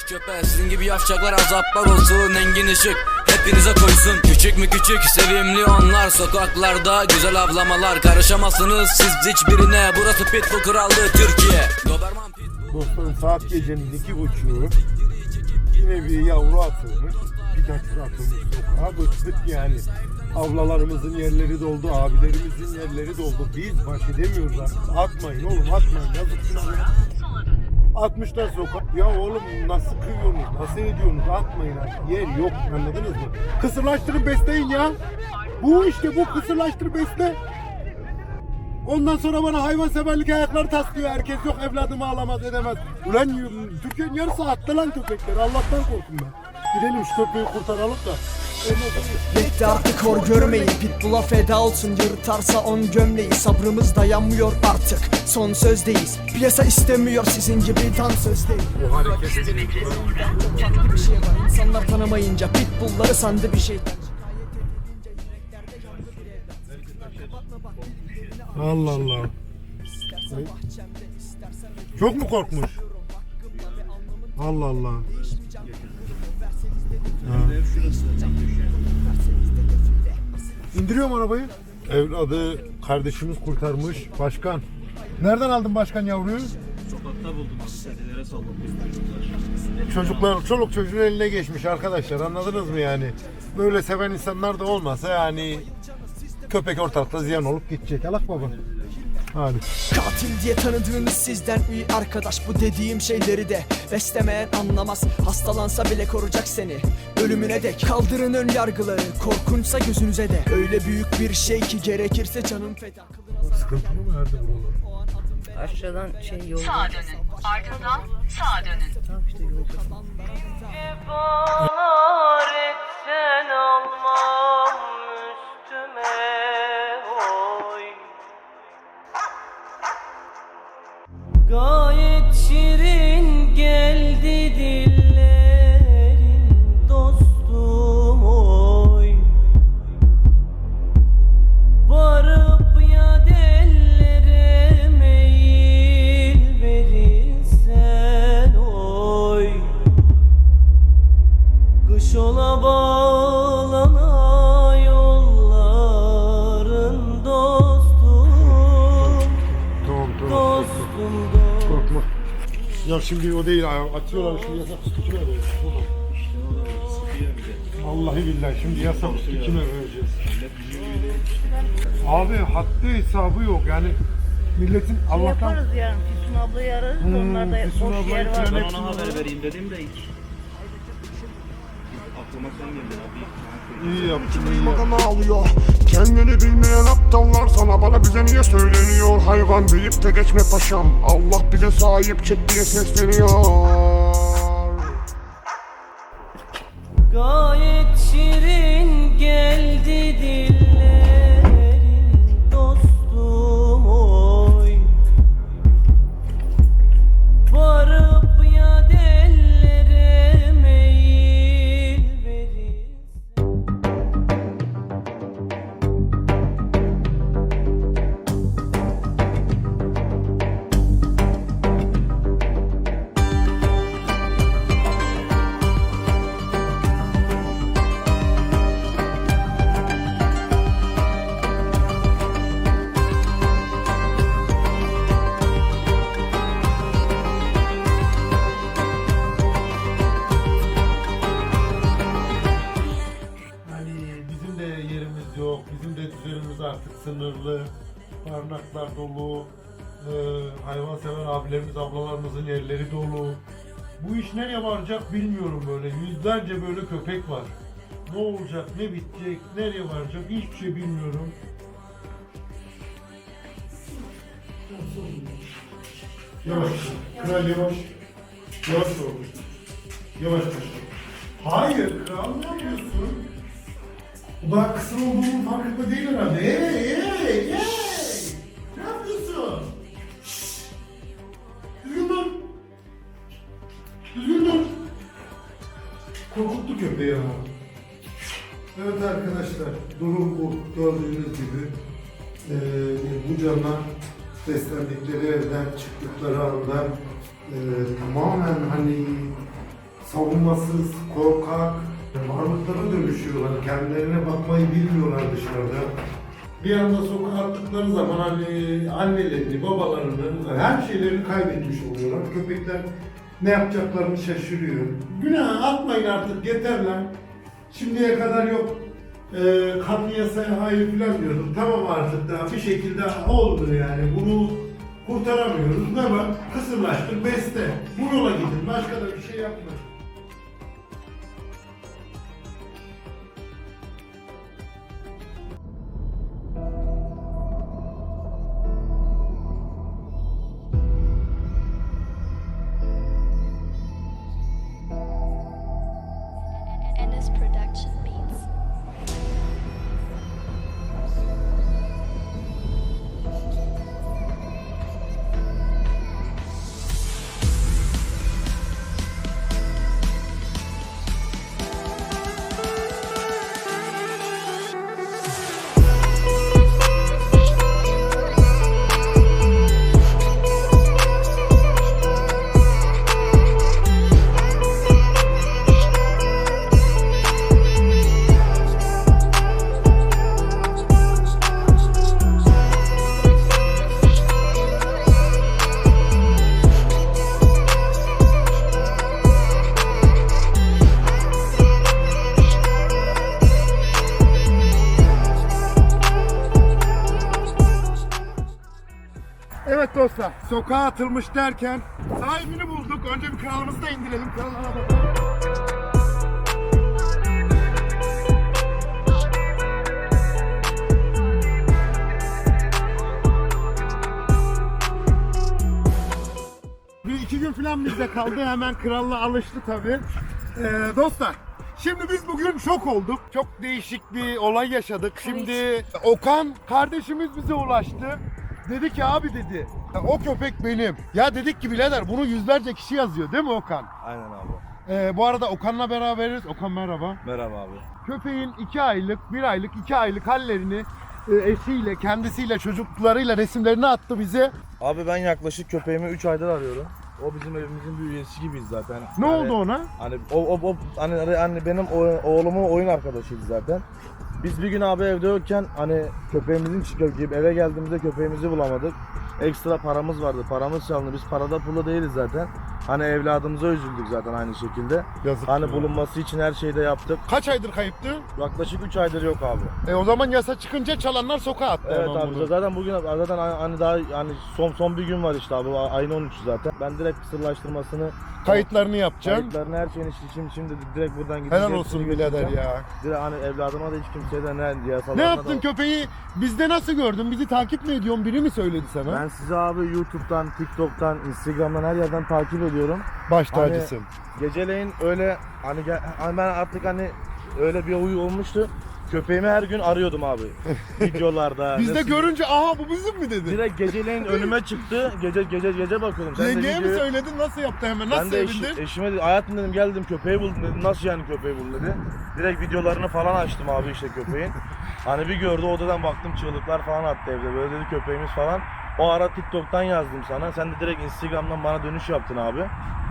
Pis köpe sizin gibi yavşaklar azaplar olsun Engin ışık hepinize koysun. Küçük mü küçük sevimli onlar. Sokaklarda güzel avlamalar Karışamazsınız siz hiçbirine. Burası Pitbull Krallığı Türkiye. Doberman Pitbull. Dostlarım saat gecenin iki buçuğu. Yine bir yavru atılmış Birkaç atılmış. Sokağa bıktık yani. Avlalarımızın yerleri doldu, abilerimizin yerleri doldu. Biz baş edemiyoruz artık. Atmayın oğlum atmayın. Yazık. 60'ta sokak. Ya oğlum nasıl kıyıyorsunuz? Nasıl ediyorsunuz? Atmayın artık. Yer yok. Anladınız mı? Kısırlaştırıp besleyin ya. Bu işte bu kısırlaştırıp besle. Ondan sonra bana hayvanseverlik ayakları taslıyor. Herkes yok evladımı alamaz edemez. Ulan Türkiye'nin yarısı attı lan köpekler. Allah'tan korkun ben. Gidelim şu köpeği kurtaralım da Yetti artık hor görmeyi Pitbull'a feda olsun yırtarsa on gömleği Sabrımız dayanmıyor artık son sözdeyiz Piyasa istemiyor sizin gibi dan söz değil O hareket Farklı bir şey var insanlar tanımayınca Pitbull'ları sandı bir şeytan Allah Allah. Çok mu korkmuş? Allah Allah. İndiriyorum arabayı. Evladı kardeşimiz kurtarmış. Başkan. Nereden aldın başkan yavruyu? Sokakta buldum abi. Kedilere saldım çocuklar. Çocuklar, çoluk çocuğun eline geçmiş arkadaşlar anladınız mı yani? Böyle seven insanlar da olmasa yani köpek ortalıkta ziyan olup gidecek. Alak baba. Hadi. Katil diye tanıdığınız sizden iyi arkadaş Bu dediğim şeyleri de beslemeyen anlamaz Hastalansa bile koruyacak seni Ölümüne dek kaldırın ön yargıları Korkunçsa gözünüze de Öyle büyük bir şey ki gerekirse canım feda Sıkıntılı mı nerede buralar? Aşağıdan şey yolda. Sağa dönün. Ardından sağa dönün. Tamam işte yolda. Korkma. Ya şimdi o değil. Atıyorlar şimdi yasak vereceğiz? Vallahi billahi şimdi yasak sütü kime vereceğiz? Abi haddi hesabı yok yani milletin Allah'tan Yaparız yarın. Füsun ablayı ararız. Hmm, Onlar da Füsun boş ablayı yer var. Ben ona haber vereyim dedim de ilk. İyi yaptın iyi yaptın. Madana alıyor. Kendini bilmeyen aptallar sana bana bize niye söyleniyor? Hayvan deyip de geçme paşam. Allah bize sahip çık diye sesleniyor yok, bizim de düzenimiz artık sınırlı, barınaklar dolu, e, hayvansever abilerimiz, ablalarımızın yerleri dolu. Bu iş nereye varacak bilmiyorum böyle. Yüzlerce böyle köpek var. Ne olacak, ne bitecek, nereye varacak hiçbir şey bilmiyorum. Yavaş, kral yavaş. Yavaş ol. Yavaş yavaş. Hayır, kral ne yapıyorsun? Ulan kısır olduğumun farkında değil herhalde. Hey, hey, hey! Ne yapıyorsun? Şşş! Düzgün dur. Düzgün dur. Korkuttu köpeği ama. Evet arkadaşlar, durum bu. Gördüğünüz gibi eee bu canlar beslendikleri evden çıktıkları anda eee, tamamen hani savunmasız, korkak varlıklara dönüşüyorlar. Kendilerine bakmayı bilmiyorlar dışarıda. Bir anda sokağa attıkları zaman hani annelerini, babalarını, her şeylerini kaybetmiş oluyorlar. Köpekler ne yapacaklarını şaşırıyor. Günah atmayın artık yeter. Şimdiye kadar yok e, katli yasaya hayır filan diyorduk. Tamam artık daha bir şekilde oldu yani. Bunu kurtaramıyoruz. Var? Kısırlaştır, beste. Bu yola gidin. Başka da bir şey yapmayın. Sokağa atılmış derken sahibini bulduk. Önce bir kralımızı da indirelim. Kralına bakalım. Bir iki gün falan bizde kaldı. Hemen kralla alıştı tabii. Ee, dostlar, şimdi biz bugün şok olduk. Çok değişik bir olay yaşadık. Şimdi Okan kardeşimiz bize ulaştı. Dedi ki abi dedi, o köpek benim. Ya dedik ki birader bunu yüzlerce kişi yazıyor değil mi Okan? Aynen abi. Ee, bu arada Okan'la beraberiz. Okan merhaba. Merhaba abi. Köpeğin 2 aylık, 1 aylık, 2 aylık hallerini e, eşiyle, kendisiyle, çocuklarıyla resimlerini attı bize. Abi ben yaklaşık köpeğimi 3 aydır arıyorum. O bizim evimizin bir üyesi gibiyiz zaten. Ne Yani oldu ona? Hani o, o, o hani, hani benim oğlumun oyun arkadaşıydı zaten. Biz bir gün abi evde yokken hani köpeğimizin gibi eve geldiğimizde köpeğimizi bulamadık. Ekstra paramız vardı. Paramız çalındı. Biz parada pulu değiliz zaten. Hani evladımıza üzüldük zaten aynı şekilde. Yazık. Hani ya. bulunması için her şeyi de yaptık. Kaç aydır kayıptı? Yaklaşık 3 aydır yok abi. E o zaman yasa çıkınca çalanlar sokağa attı. Evet hemen abi bunu. zaten bugün zaten hani daha hani son son bir gün var işte abi ayın 13'ü zaten. Ben direkt kısırlaştırmasını Kayıtlarını yapacaksın. kayıtlarını her şeyini şimdi, şimdi direkt buradan gideceğim. Helal olsun birader ya. Direkt hani evladıma da hiç kimseye de ne yasalarına Ne yaptın da... köpeği? Bizde nasıl gördün? Bizi takip mi ediyorsun? Biri mi söyledi sana? Ben sizi abi YouTube'dan, TikTok'tan, Instagram'dan her yerden takip ediyorum. Baş Hani- tacısın. Geceleyin öyle hani, gel- hani ben artık hani öyle bir huyu olmuştu. Köpeğimi her gün arıyordum abi. Videolarda. Biz de resim- görünce aha bu bizim mi dedi? Direkt geceleyin önüme çıktı. Gece gece gece bakıyordum. Sen de Yengeye mi videoyu- söyledin? Nasıl yaptı hemen? Nasıl ben de sevindin? eşime dedim, hayatım dedim geldim köpeği buldum dedim. Nasıl yani köpeği buldum dedi. Direkt videolarını falan açtım abi işte köpeğin. Hani bir gördü odadan baktım çığlıklar falan attı evde. Böyle dedi köpeğimiz falan. O ara TikTok'tan yazdım sana. Sen de direkt Instagram'dan bana dönüş yaptın abi.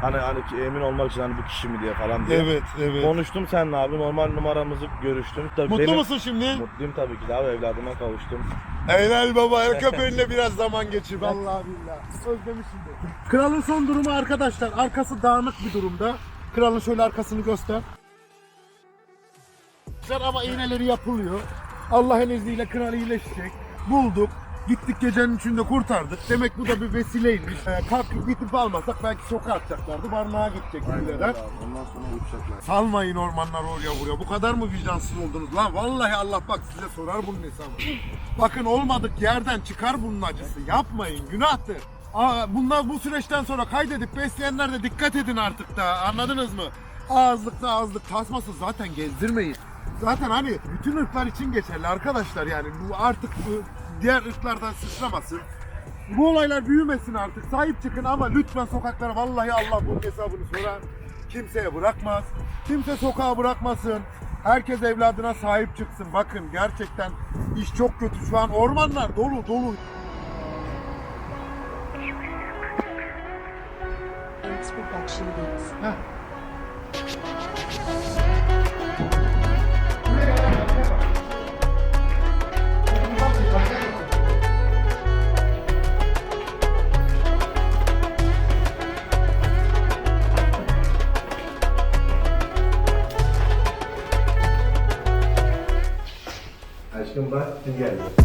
Hani hani emin olmak için hani bu kişi mi diye falan diye. Evet, evet. Konuştum seninle abi. Normal numaramızı görüştüm. Tabii Mutlu benim- musun şimdi? Mutluyum tabii ki de abi evladıma kavuştum. Helal baba, el köpeğinle biraz zaman geçir. Vallahi billahi. Özlemişimdir. Kralın son durumu arkadaşlar. Arkası dağınık bir durumda. Kralın şöyle arkasını göster. Güzel Ama iğneleri yapılıyor. Allah'ın izniyle kral iyileşecek. Bulduk. Gittik gecenin içinde kurtardık. Demek bu da bir vesileymiş. Ee, kalkıp gidip almasak belki sokağa atacaklardı. Barınağa gidecek gibiler. Ondan sonra uçacaklar. Salmayın ormanlar oraya buraya. Bu kadar mı vicdansız oldunuz lan? Vallahi Allah bak size sorar bunun hesabını. Bakın olmadık yerden çıkar bunun acısı. Yapmayın günahtır. Aa, bunlar bu süreçten sonra kaydedip besleyenler de dikkat edin artık da anladınız mı? Ağızlıkta ağızlık tasması zaten gezdirmeyin. Zaten hani bütün ırklar için geçerli arkadaşlar yani bu artık bu diğer ırklardan sıçramasın. Bu olaylar büyümesin artık. Sahip çıkın ama lütfen sokaklara vallahi Allah bunun hesabını sorar. Kimseye bırakmaz. Kimse sokağa bırakmasın. Herkes evladına sahip çıksın. Bakın gerçekten iş çok kötü şu an. Ormanlar dolu dolu. Ennis geldi. Yani